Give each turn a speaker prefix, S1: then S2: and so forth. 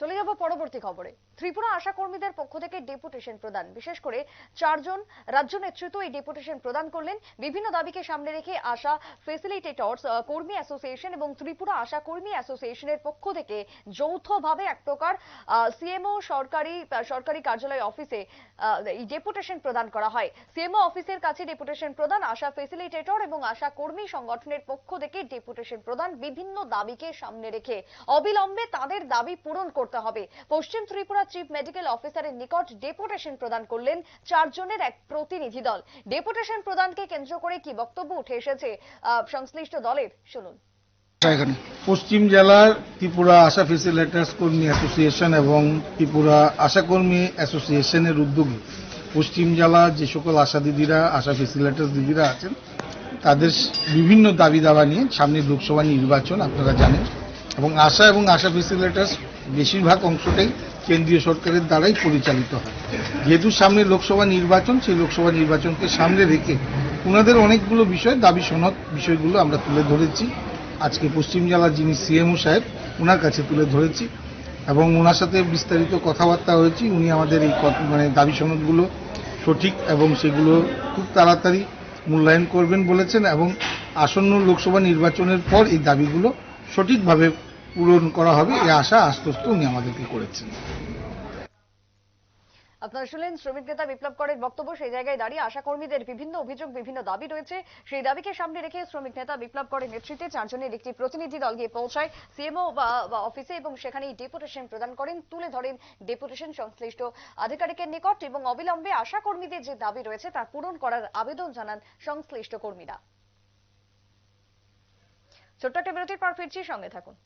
S1: চলে যাব পরবর্তী খবরে। ত্রিপুরা আশা কর্মীদের পক্ষ থেকে ডেপুটেশন প্রদান। বিশেষ করে চারজন রাজ্য নেতৃত্ব এই ডেপুটেশন প্রদান করলেন। বিভিন্ন দাবিকে সামনে রেখে আশা ফেসিলিটেটরস কর্মী অ্যাসোসিয়েশন এবং ত্রিপুরা আশা কর্মী অ্যাসোসিয়েশনের পক্ষ থেকে যৌথভাবে এক প্রকার সিএমও সরকারি সরকারি কার্যালয় অফিসে এই ডেপুটেশন প্রদান করা হয়। সিএমও অফিসের কাছে ডেপুটেশন প্রদান, আশা ফেসিলিটেটর এবং আশা কর্মী সংগঠনের পক্ষ থেকে ডেপুটেশন প্রদান বিভিন্ন দাবিকে সামনে রেখে। অবিলম্বে তাদের দাবি পূরণ করতে হবে। পশ্চিম ত্রিপুরা চিফ মেডিকেল অফিসারের নিকট ডেপুটেশন প্রদান করলেন চারজনের এক প্রতিনিধি দল। ডেপুটেশন প্রদানকে কেন্দ্র করে কি বক্তব্য উঠে এসেছে সংশ্লিষ্ট দলের? শুনুন।
S2: পশ্চিম জেলার ত্রিপুরা আশা ফেসিলেটার্স কর্মী অ্যাসোসিয়েশন এবং ত্রিপুরা আশাকর্মী অ্যাসোসিয়েশনের উদ্যোগে পশ্চিম জেলা যে সকল আশা দিদিরা, আশা ফেসিলেটার্স দিদিরা আছেন, তাদের বিভিন্ন দাবি দাবা নিয়ে সামনে লোকসভা নির্বাচন আপনারা জানেন এবং আশা এবং আশা ফেসিলেটার্স বেশিরভাগ অংশটাই কেন্দ্রীয় সরকারের দ্বারাই পরিচালিত হয়। যেহেতু সামনে লোকসভা নির্বাচন, সেই লোকসভা নির্বাচনকে সামনে রেখে ওনাদের অনেকগুলো বিষয়, দাবি, সনদ বিষয়গুলো আমরা তুলে ধরেছি। আজকে পশ্চিম জেলার যিনি সিএমও সাহেব ওনার কাছে তুলে ধরেছি এবং ওনার সাথে বিস্তারিত কথাবার্তা হয়েছি। উনি আমাদের এই মানে দাবি, সনদগুলো সঠিক এবং সেগুলো খুব তাড়াতাড়ি মূল্যায়ন করবেন বলেছেন এবং আসন্ন লোকসভা নির্বাচনের পর এই দাবিগুলো সঠিকভাবে পূরণ করা হবে এই আশা আশ্বস্ত উনি আমাদেরকে করেছেন।
S1: আপনারা শুনলেন শ্রমিক নেতা বিপ্লব করের বক্তব্য, সেই জায়গায় দাঁড়িয়ে আশা কর্মীদের বিভিন্ন অভিযোগ, বিভিন্ন দাবি রয়েছে। সেই দাবিকে সামনে রেখে শ্রমিক নেতা বিপ্লব করের নেতৃত্বে চারজনের একটি প্রতিনিধি দল গিয়ে পৌঁছায়। সিএমও বা অফিসে এবং সেখানেই ডেপুটেশন প্রদান করেন, তুলে ধরেন ডেপুটেশন সংশ্লিষ্ট আধিকারিকের নিকট এবং অবিলম্বে আশা কর্মীদের যে দাবি রয়েছে তা পূরণ করার আবেদন জানান সংশ্লিষ্ট কর্মীরা। ছোট্ট একটা বিরতির পর ফিরছি, সঙ্গে থাকুন।